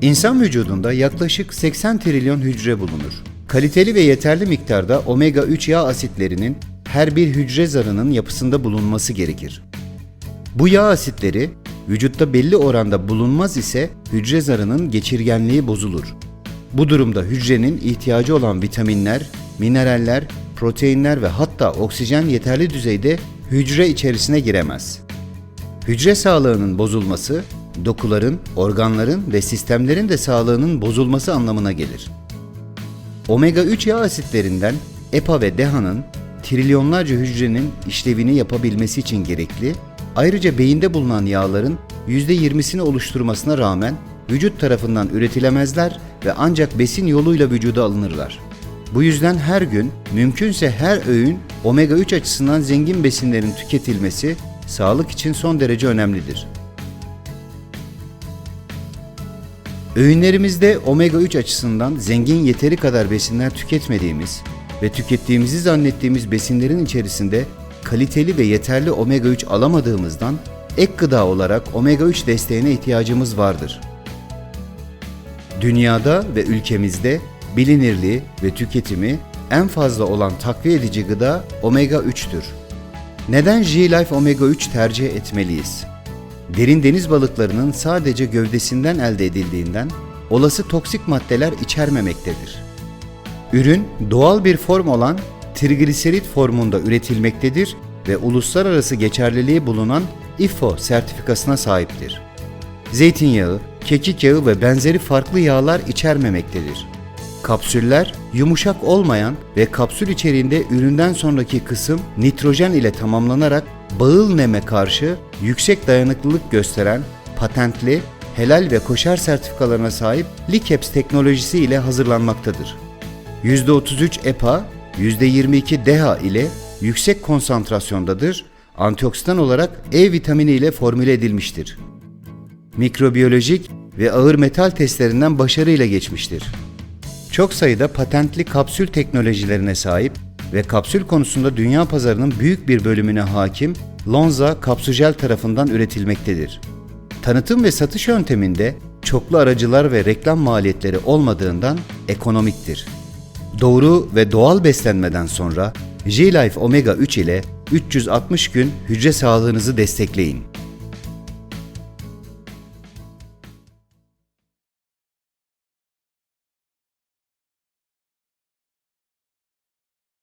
İnsan vücudunda yaklaşık 80 trilyon hücre bulunur. Kaliteli ve yeterli miktarda omega 3 yağ asitlerinin her bir hücre zarının yapısında bulunması gerekir. Bu yağ asitleri vücutta belli oranda bulunmaz ise hücre zarının geçirgenliği bozulur. Bu durumda hücrenin ihtiyacı olan vitaminler, mineraller, proteinler ve hatta oksijen yeterli düzeyde hücre içerisine giremez. Hücre sağlığının bozulması, dokuların, organların ve sistemlerin de sağlığının bozulması anlamına gelir. Omega 3 yağ asitlerinden EPA ve DHA'nın trilyonlarca hücrenin işlevini yapabilmesi için gerekli, ayrıca beyinde bulunan yağların %20'sini oluşturmasına rağmen vücut tarafından üretilemezler ve ancak besin yoluyla vücuda alınırlar. Bu yüzden her gün, mümkünse her öğün omega 3 açısından zengin besinlerin tüketilmesi sağlık için son derece önemlidir. Öğünlerimizde omega 3 açısından zengin yeteri kadar besinler tüketmediğimiz ve tükettiğimizi zannettiğimiz besinlerin içerisinde kaliteli ve yeterli omega 3 alamadığımızdan ek gıda olarak omega 3 desteğine ihtiyacımız vardır. Dünyada ve ülkemizde bilinirliği ve tüketimi en fazla olan takviye edici gıda omega 3'tür. Neden J-Life Omega 3 tercih etmeliyiz? Derin deniz balıklarının sadece gövdesinden elde edildiğinden olası toksik maddeler içermemektedir. Ürün doğal bir form olan trigliserit formunda üretilmektedir ve uluslararası geçerliliği bulunan IFO sertifikasına sahiptir. Zeytinyağı, kekik yağı ve benzeri farklı yağlar içermemektedir. Kapsüller yumuşak olmayan ve kapsül içeriğinde üründen sonraki kısım nitrojen ile tamamlanarak bağıl neme karşı yüksek dayanıklılık gösteren patentli, helal ve koşar sertifikalarına sahip Licaps teknolojisi ile hazırlanmaktadır. %33 EPA, %22 DHA ile yüksek konsantrasyondadır, antioksidan olarak E vitamini ile formüle edilmiştir. Mikrobiyolojik ve ağır metal testlerinden başarıyla geçmiştir. Çok sayıda patentli kapsül teknolojilerine sahip ve kapsül konusunda dünya pazarının büyük bir bölümüne hakim Lonza Kapsüjel tarafından üretilmektedir. Tanıtım ve satış yönteminde çoklu aracılar ve reklam maliyetleri olmadığından ekonomiktir. Doğru ve doğal beslenmeden sonra J-Life Omega 3 ile 360 gün hücre sağlığınızı destekleyin.